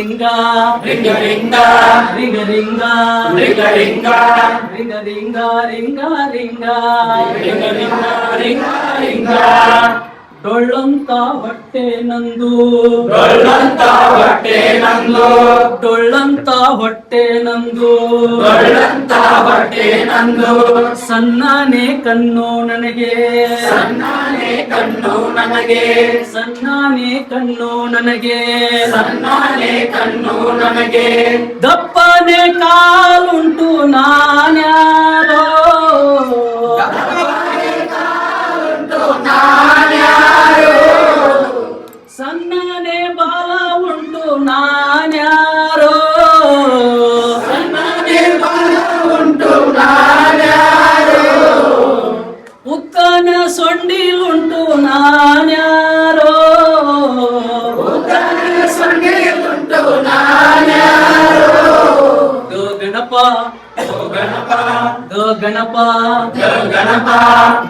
ringa ringa ringa ringa ringa ringa ringa ringa ringa ringa ringa ringa ringa ringa ringa ಡೊಳ್ಳಂತ ಹೊಟ್ಟೆ ನಂದು. ಡೊಳ್ಳಂತ ಹೊಟ್ಟೆ ನಂದು. ಡೊಳ್ಳಂತ ಹೊಟ್ಟೆ ನಂದು. ಡೊಳ್ಳಂತ ಹೊಟ್ಟೆ ನಂದು. ಸಣ್ಣನೆ ಕಣ್ಣು ನನಗೆ. ಸಣ್ಣನೆ ಕಣ್ಣು ನನಗೆ. ಸಣ್ಣನೆ ಕಣ್ಣು ನನಗೆ. ಸಣ್ಣನೆ ಕಣ್ಣು ನನಗೆ. ದಪ್ಪನೆ ಕಾಲುಂಟು సన్ననే బాల ఉండు నానారో సన్ననే బాల ఉంటూ నానారో ఉక్కన సొండి ఉంటూ నా ಗಣಪ ಓ ಗಣಪ ಗ ಗಣಪ ಗ ಗಣಪ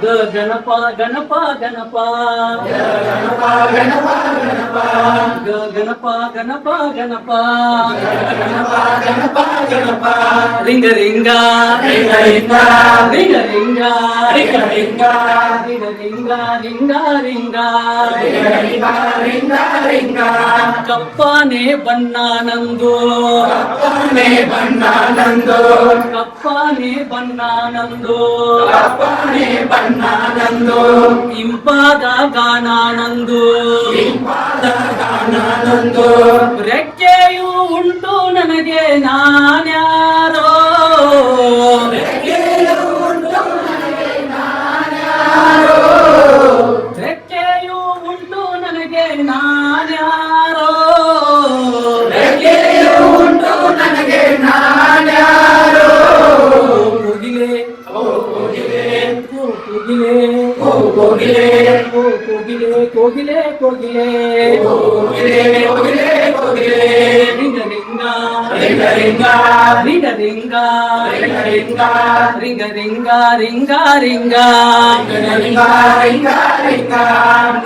ಗ ಗಣಪ ಗಣಪ ಗಣಪ ಗಣಪ ಗಣಪ ಗಣಪ ಗ ಗಣಪ ಗಣಪ ಗಣಪ ಗಣಪ ಗಣಪ ಗಣಪ ರಿಂಗ ರಿಂಗ ರಿಂಗ ರಿಂಗ ರಿಂಗ ರಿಂಗ ರಿಂಗ ರಿಂಗ ರಿಂಗ ರಿಂಗ ರಿಂಗ ರಿಂಗ ರಿಂಗ ರಿಂಗ ರಿಂಗ ಕಪ್ಪನೆ ಬಣ್ಣ ನಂದು ಕಪ್ಪನೆ ಬಣ್ಣ ನಂದು ಕಪ್ಪನೆ ಬಣ್ಣಾನಂದು. ಕಪ್ಪನೆ ಬಣ್ಣಾನಂದು. ಇಂಪಾದ ಗಾನಾನಂದು. ಇಂಪಾದ ಗಾನಾನಂದು. ರೆಕ್ಕೆಯು ಉಂಟು ನನಗೆ ನಾನ್ಯಾರೋ. ಕೋಗಿಲೆ ಓ ಕೋಗಿಲೆ ಓ ಕೋಗಿಲೆ ಕೋಗಿಲೆ ಕೋಗಿಲೆ. ಓ ಕೋಗಿಲೆ ಕೋಗಿಲೆ. ರಿಂಗ ರಿಂಗ ರಿಂಗ ರಿಂಗರಿಂಗ ರಿಂಗರಿಂಗ. ರಿಂಗರಿಂಗ ರಿಂಗ ರಿಂಗ. ರಿಂಗ ರಿಂಗ ರಿಂಗ.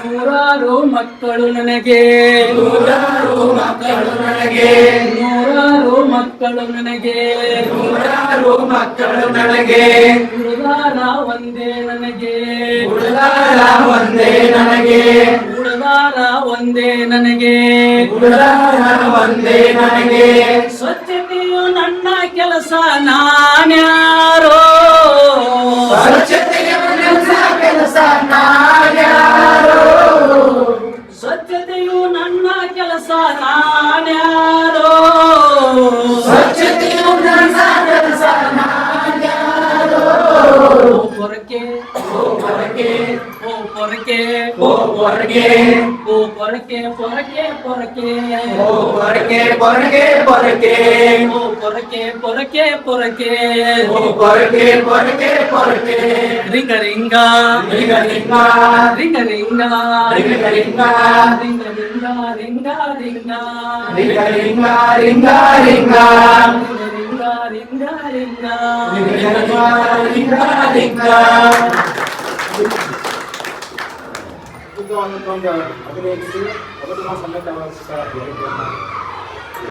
ನೂರಾರು ಮಕ್ಕಳು ನನಗೆ. ನೂರಾರು ಮಕ್ಕಳು ನನಗೆ. ನೂರಾರು ಮಕ್ಕಳು ನನಗೆ. ನೂರಾರು ಮಕ್ಕಳು ನನಗೆ. ಹುಡುಗಾರ ಒಂದೇ ನನಗೆ. ಹುಡುಗಾರ ಒಂದೇ ನನಗೆ. ಹುಡುಗಾರ ಒಂದೇ ನನಗೆ. ಹುಡುಗಾರ ಒಂದೇ ನನಗೆ. ಸ್ವಚ್ಛತೆಯು ನನ್ನ ಕೆಲಸ ನಾನ್ಯಾರೋ Oh, ¿por qué? Oh, ¿por qué? ¿Por qué? ¿Por qué? Oh, ¿por qué? ¿Por qué? ¿Por qué? Oh, ¿por qué? ¿Por qué? ¿Por qué? Oh, ¿por qué? ¿Por qué? ¿Por qué? Ringa ringa, ringa ringa, ringa ringa, ringa ringa, ringa ringa, ringa ringa, ringa ringa, ringa ringa. Ringa, ringa, ringa, ringa, ringa, ringa. kawan-kawan dah ada yang kisah apa tu masalah kawan-kawan sekarang